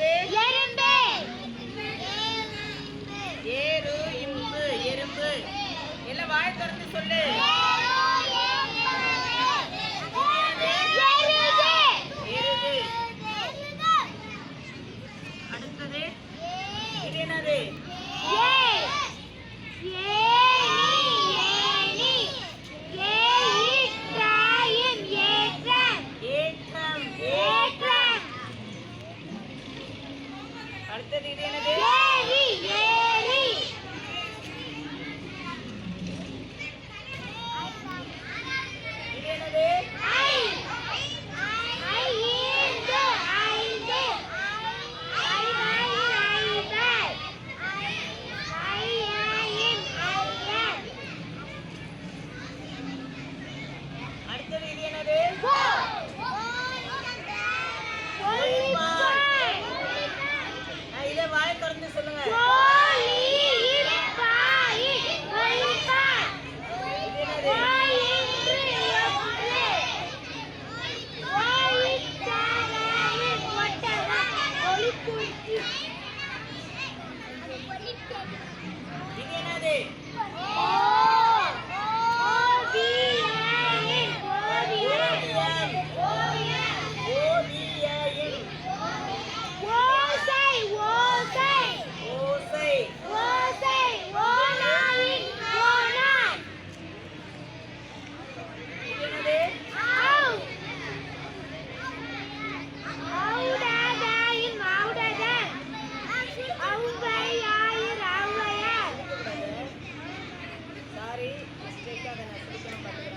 என்னது? எறும்பு. ஏறு இம்பு எறும்பு. எல்லாம் வாய் திறந்து அடுத்தது. என்னது? அடுத்தது இது என்னது இது என்னது இது gaganap. Ito ang